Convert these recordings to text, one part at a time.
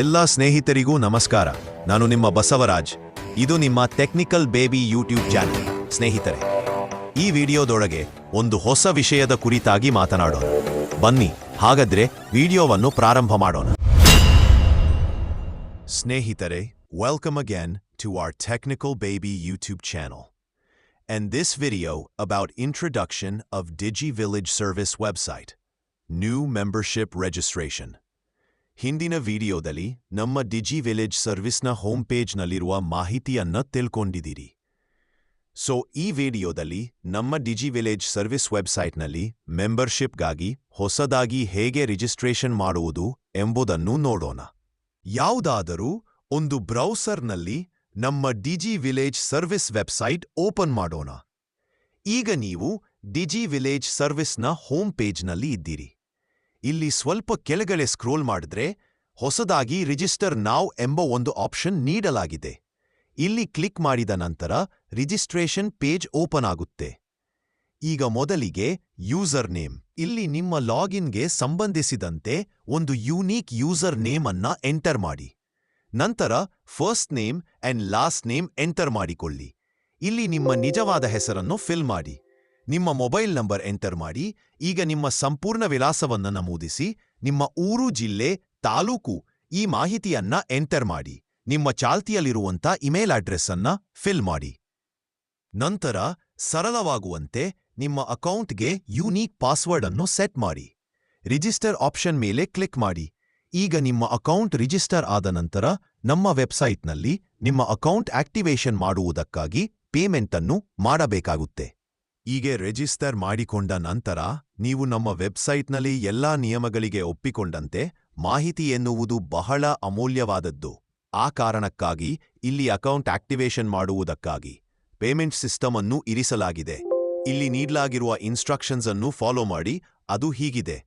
ಎಲ್ಲ ಸ್ನೇಹಿತರಿಗೂ ನಮಸ್ಕಾರ. ನಾನು ನಿಮ್ಮ ಬಸವರಾಜ್. ಇದು ನಿಮ್ಮ ಟೆಕ್ನಿಕಲ್ ಬೇಬಿ ಯೂಟ್ಯೂಬ್ ಚಾನೆಲ್. ಸ್ನೇಹಿತರೆ ಈ ವಿಡಿಯೋದೊಳಗೆ ಒಂದು ಹೊಸ ವಿಷಯದ ಕುರಿತಾಗಿ ಮಾತನಾಡೋಣ. ಬನ್ನಿ ಹಾಗಾದ್ರೆ ವಿಡಿಯೋವನ್ನು ಪ್ರಾರಂಭ ಮಾಡೋಣ. ಸ್ನೇಹಿತರೆ welcome again to R technical baby YouTube channel this this video about introduction of village service website, new membership registration. ಹಿಂದಿನ ವಿಡಿಯೋದಲ್ಲಿ ನಮ್ಮ ಡಿಜಿ ವಿಲೇಜ್ ಸರ್ವಿಸ್ನ ಹೋಮ್ ಪೇಜ್ನಲ್ಲಿರುವ ಮಾಹಿತಿಯನ್ನ ತಿಳ್ಕೊಂಡಿದ್ದೀರಿ. ಸೊ, ಈ ವಿಡಿಯೋದಲ್ಲಿ ನಮ್ಮ ಡಿಜಿ ವಿಲೇಜ್ ಸರ್ವಿಸ್ ವೆಬ್ಸೈಟ್ನಲ್ಲಿ ಮೆಂಬರ್ಶಿಪ್ಗಾಗಿ ಹೊಸದಾಗಿ ಹೇಗೆ ರಿಜಿಸ್ಟ್ರೇಷನ್ ಮಾಡುವುದು ಎಂಬುದನ್ನು ನೋಡೋಣ. ಯಾವುದಾದರೂ ಒಂದು ಬ್ರೌಸರ್ನಲ್ಲಿ ನಮ್ಮ digi village service website open ಮಾಡೋಣ. ಈಗ ನೀವು ಡಿಜಿ ವಿಲೇಜ್ ಸರ್ವಿಸ್ನ ಹೋಮ್ ಪೇಜ್ನಲ್ಲಿ ಇದ್ದೀರಿ. ಇಲ್ಲಿ ಸ್ವಲ್ಪ ಕೆಳಗಡೆ ಸ್ಕ್ರೋಲ್ ಮಾಡಿದ್ರೆ ಹೊಸದಾಗಿ ರಿಜಿಸ್ಟರ್ ನಾವ್ ಎಂಬ ಒಂದು ಆಪ್ಷನ್ ನೀಡಲಾಗಿದೆ. ಇಲ್ಲಿ ಕ್ಲಿಕ್ ಮಾಡಿದ ನಂತರ ರಿಜಿಸ್ಟ್ರೇಷನ್ ಪೇಜ್ ಓಪನ್ ಆಗುತ್ತೆ. ಈಗ ಮೊದಲಿಗೆ ಯೂಸರ್ ನೇಮ್. ಇಲ್ಲಿ ನಿಮ್ಮ ಲಾಗಿನ್ಗೆ ಸಂಬಂಧಿಸಿದಂತೆ ಒಂದು ಯೂನೀಕ್ ಯೂಸರ್ ನೇಮ್ ಅನ್ನ ಎಂಟರ್ ಮಾಡಿ. ನಂತರ first name and last name enter ಮಾಡಿಕೊಳ್ಳಿ. ಇಲ್ಲಿ ನಿಮ್ಮ ನಿಜವಾದ ಹೆಸರನ್ನು ಫಿಲ್ ಮಾಡಿ. ನಿಮ್ಮ ಮೊಬೈಲ್ ನಂಬರ್ ಎಂಟರ್ ಮಾಡಿ, ಈಗ ನಿಮ್ಮ ಸಂಪೂರ್ಣ ವಿಳಾಸವನ್ನು ನಮೂದಿಸಿ, ನಿಮ್ಮ ಊರು, ಜಿಲ್ಲೆ, ತಾಲೂಕು ಈ ಮಾಹಿತಿಯನ್ನ ಎಂಟರ್ ಮಾಡಿ, ನಿಮ್ಮ ಚಾಲ್ತಿಯಲ್ಲಿರುವಂಥ ಇಮೇಲ್ ಅಡ್ರೆಸ್ ಅನ್ನ ಫಿಲ್ ಮಾಡಿ. ನಂತರ ಸರಳವಾಗುವಂತೆ ನಿಮ್ಮ ಅಕೌಂಟ್ಗೆ ಯೂನೀಕ್ ಪಾಸ್ವರ್ಡ್ ಅನ್ನು ಸೆಟ್ ಮಾಡಿ. ರಿಜಿಸ್ಟರ್ ಆಪ್ಷನ್ ಮೇಲೆ ಕ್ಲಿಕ್ ಮಾಡಿ. ಈಗ ನಿಮ್ಮ ಅಕೌಂಟ್ ರಿಜಿಸ್ಟರ್ ಆದ ನಂತರ ನಮ್ಮ ವೆಬ್ಸೈಟ್ನಲ್ಲಿ ನಿಮ್ಮ ಅಕೌಂಟ್ ಆಕ್ಟಿವೇಶನ್ ಮಾಡುವುದಕ್ಕಾಗಿ ಪೇಮೆಂಟ್ ಅನ್ನು ಮಾಡಬೇಕಾಗುತ್ತೆ. ಹೀಗೆ ರಿಜಿಸ್ಟರ್ ಮಾಡಿಕೊಂಡ ನಂತರ ನೀವು ನಮ್ಮ ವೆಬ್ಸೈಟ್ನಲ್ಲಿ ಎಲ್ಲಾ ನಿಯಮಗಳಿಗೆ ಒಪ್ಪಿಕೊಂಡಂತೆ ಮಾಹಿತಿ ಎನ್ನುವುದು ಬಹಳ ಅಮೂಲ್ಯವಾದದ್ದು. ಆ ಕಾರಣಕ್ಕಾಗಿ ಇಲ್ಲಿ ಅಕೌಂಟ್ ಆಕ್ಟಿವೇಶನ್ ಮಾಡುವುದಕ್ಕಾಗಿ ಪೇಮೆಂಟ್ ಸಿಸ್ಟಮ್ ಅನ್ನು ಇರಿಸಲಾಗಿದೆ. ಇಲ್ಲಿ ನೀಡಲಾಗಿರುವ ಇನ್ಸ್ಟ್ರಕ್ಷನ್ಸ್ ಅನ್ನು ಫಾಲೋ ಮಾಡಿ, ಅದು ಹೀಗಿದೆ.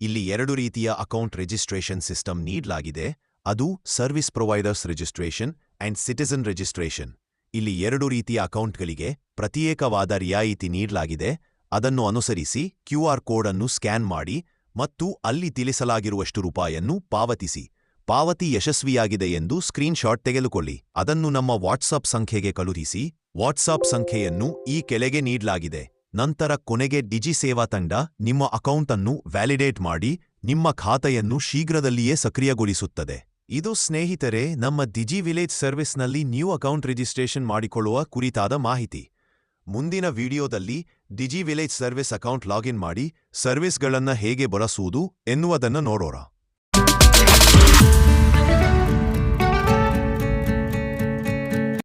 ಇಲ್ಲಿ ಎರಡು ರೀತಿಯ ಅಕೌಂಟ್ ರಿಜಿಸ್ಟ್ರೇಷನ್ ಸಿಸ್ಟಮ್ ನೀಡಲಾಗಿದೆ, ಅದು service providers registration and citizen registration. ಇಲ್ಲಿ ಎರಡು ರೀತಿಯ ಅಕೌಂಟ್ಗಳಿಗೆ ಪ್ರತ್ಯೇಕವಾದ ರಿಯಾಯಿತಿ ನೀಡಲಾಗಿದೆ. ಅದನ್ನು ಅನುಸರಿಸಿ ಕ್ಯೂಆರ್ ಕೋಡ್ ಅನ್ನು ಸ್ಕ್ಯಾನ್ ಮಾಡಿ ಮತ್ತು ಅಲ್ಲಿ ತಿಳಿಸಲಾಗಿರುವಷ್ಟು ರೂಪಾಯನ್ನು ಪಾವತಿಸಿ. ಪಾವತಿ ಯಶಸ್ವಿಯಾಗಿದೆ ಎಂದು ಸ್ಕ್ರೀನ್ಶಾಟ್ ತೆಗೆದುಕೊಳ್ಳಿ. ಅದನ್ನು ನಮ್ಮ ವಾಟ್ಸಾಪ್ ಸಂಖ್ಯೆಗೆ ಕಳುಹಿಸಿ. ವಾಟ್ಸಾಪ್ ಸಂಖ್ಯೆಯನ್ನು ಈ ಕೆಳಗೆ ನೀಡಲಾಗಿದೆ. ನಂತರ ಕೊನೆಗೆ ಡಿಜಿ ಸೇವಾ ತಂಡ ನಿಮ್ಮ ಅಕೌಂಟ್ ಅನ್ನು ವ್ಯಾಲಿಡೇಟ್ ಮಾಡಿ ನಿಮ್ಮ ಖಾತೆಯನ್ನು ಶೀಘ್ರದಲ್ಲಿಯೇ ಸಕ್ರಿಯಗೊಳಿಸುತ್ತದೆ. ಇದು ಸ್ನೇಹಿತರೆ, ನಮ್ಮ ಡಿಜಿ ವಿಲೇಜ್ ಸರ್ವಿಸ್ನಲ್ಲಿ ನ್ಯೂ ಅಕೌಂಟ್ ರಿಜಿಸ್ಟ್ರೇಷನ್ ಮಾಡಿಕೊಳ್ಳುವ ಕುರಿತಾದ ಮಾಹಿತಿ. ಮುಂದಿನ ವಿಡಿಯೋದಲ್ಲಿ digi village service account login ಮಾಡಿ, ಸರ್ವಿಸ್ಗಳನ್ನು ಹೇಗೆ ಬಳಸುವುದು ಎನ್ನುವುದನ್ನು ನೋಡೋಣ.